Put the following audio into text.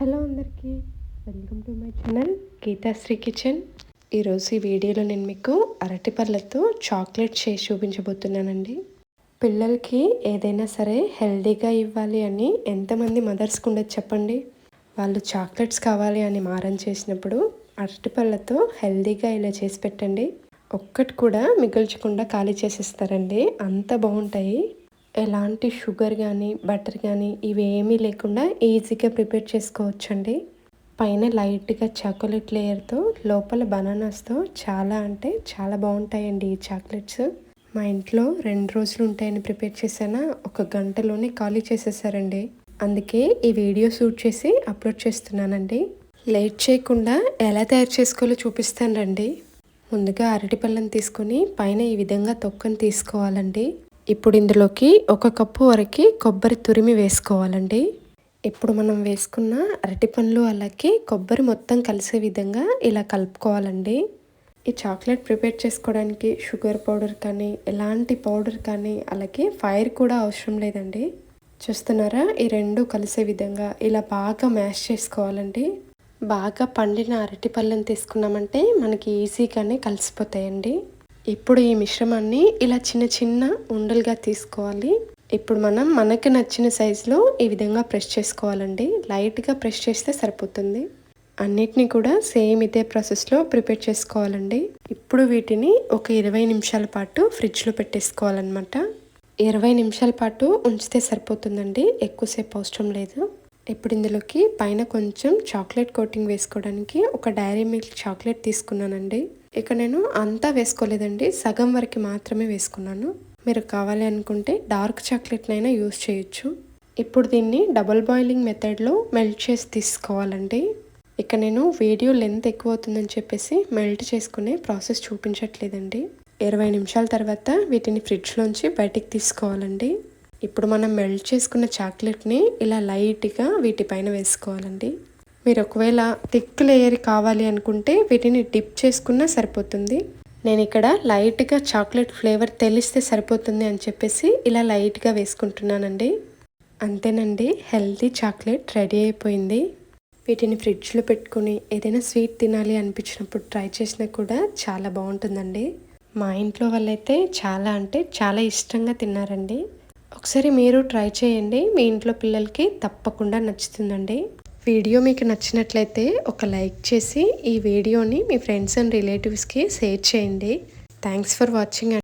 Hello అందరికీ. Welcome to my channel Geethasri kitchen. ఈరోజు ఈ వీడియోలో నేను మీకు అరటి పళ్ళతో చాక్లెట్ చేసి చూపించబోతున్నానండి. పిల్లలకి ఏదైనా సరే హెల్దీగా ఇవ్వాలి అని ఎంతమంది మదర్స్కి ఉండదు చెప్పండి. వాళ్ళు చాక్లెట్స్ కావాలి అని మారం చేసినప్పుడు అరటి పళ్ళతో హెల్దీగా ఇలా చేసి పెట్టండి. ఒక్కటి కూడా మిగిల్చకుండా ఖాళీ చేసేస్తారండి. అంత బాగుంటాయి. ఎలాంటి షుగర్ కానీ బటర్ కానీ ఇవి ఏమీ లేకుండా ఈజీగా ప్రిపేర్ చేసుకోవచ్చండి. పైన లైట్గా చాక్లెట్ లేయర్తో లోపల బనానాస్తో చాలా అంటే చాలా బాగుంటాయండి ఈ చాక్లెట్స్. మా ఇంట్లో రెండు రోజులు ఉంటాయని ప్రిపేర్ చేశానా ఒక గంటలోనే ఖాళీ చేసేసారండి. అందుకే ఈ వీడియో షూట్ చేసి అప్లోడ్ చేస్తున్నానండి. లేట్ చేయకుండా ఎలా తయారు చేసుకోవాలో చూపిస్తాను రండి. ముందుగా అరటిపళ్ళని తీసుకొని పైన ఈ విధంగా తొక్కని తీసుకోవాలండి. ఇప్పుడు ఇందులోకి ఒక కప్పు వరకు కొబ్బరి తురిమి వేసుకోవాలండి. ఇప్పుడు మనం వేసుకున్న అరటి పండ్లు అలాగే కొబ్బరి మొత్తం కలిసే విధంగా ఇలా కలుపుకోవాలండి. ఈ చాక్లెట్ ప్రిపేర్ చేసుకోవడానికి షుగర్ పౌడర్ కానీ ఎలాంటి పౌడర్ కానీ అలాగే ఫైర్ కూడా అవసరం లేదండి. చూస్తున్నారా? ఈ రెండు కలిసే విధంగా ఇలా బాగా మ్యాష్ చేసుకోవాలండి. బాగా పండిన అరటి పళ్ళని తీసుకున్నామంటే మనకి ఈజీగానే కలిసిపోతాయండి. ఇప్పుడు ఈ మిశ్రమాన్ని ఇలా చిన్న చిన్న ఉండలుగా తీసుకోవాలి. ఇప్పుడు మనం మనకి నచ్చిన సైజులో ఈ విధంగా ప్రెస్ చేసుకోవాలండి. లైట్గా ప్రెస్ చేస్తే సరిపోతుంది. అన్నిటినీ కూడా సేమ్ ఇదే ప్రాసెస్లో ప్రిపేర్ చేసుకోవాలండి. ఇప్పుడు వీటిని ఒక ఇరవై నిమిషాల పాటు ఫ్రిడ్జ్లో పెట్టేసుకోవాలన్నమాట. ఇరవై నిమిషాల పాటు ఉంచితే సరిపోతుందండి. ఎక్కువసేపు అవసరం లేదు. ఇప్పుడు ఇందులోకి పైన కొంచెం చాక్లెట్ కోటింగ్ వేసుకోవడానికి ఒక డైరీ మిల్క్ చాక్లెట్ తీసుకున్నానండి. ఇక నేను అంతా వేసుకోలేదండి. సగం వరకు మాత్రమే వేసుకున్నాను. మీరు కావాలి అనుకుంటే డార్క్ చాక్లెట్నైనా యూస్ చేయొచ్చు. ఇప్పుడు దీన్ని డబుల్ బాయిలింగ్ మెథడ్లో మెల్ట్ చేసి తీసుకోవాలండి. ఇక నేను వీడియో లెంత్ ఎక్కువ అవుతుందని చెప్పేసి మెల్ట్ చేసుకునే ప్రాసెస్ చూపించట్లేదండి. ఇరవై నిమిషాల తర్వాత వీటిని ఫ్రిడ్జ్లోంచి బయటికి తీసుకోవాలండి. ఇప్పుడు మనం మెల్ట్ చేసుకున్న చాక్లెట్ని ఇలా లైట్గా వీటిపైన వేసుకోవాలండి. మీరు ఒకవేళ థిక్ లేయర్ కావాలి అనుకుంటే వీటిని డిప్ చేసుకున్నా సరిపోతుంది. నేను ఇక్కడ లైట్గా చాక్లెట్ ఫ్లేవర్ తెలిస్తే సరిపోతుంది అని చెప్పేసి ఇలా లైట్గా వేసుకుంటున్నానండి. అంతేనండి హెల్తీ చాక్లెట్ రెడీ అయిపోయింది. వీటిని ఫ్రిడ్జ్లో పెట్టుకుని ఏదైనా స్వీట్ తినాలి అనిపించినప్పుడు ట్రై చేసినా కూడా చాలా బాగుంటుందండి. మా ఇంట్లో వాళ్ళైతే చాలా అంటే చాలా ఇష్టంగా తిన్నారండి. ఒకసారి మీరు ట్రై చేయండి మీ ఇంట్లో పిల్లలకి తప్పకుండా నచ్చుతుందండి. వీడియో మీకు నచ్చినట్లయితే ఒక లైక్ చేసి ఈ వీడియోని మీ ఫ్రెండ్స్ అండ్ రిలేటివ్స్కి షేర్ చేయండి. Thanks for watching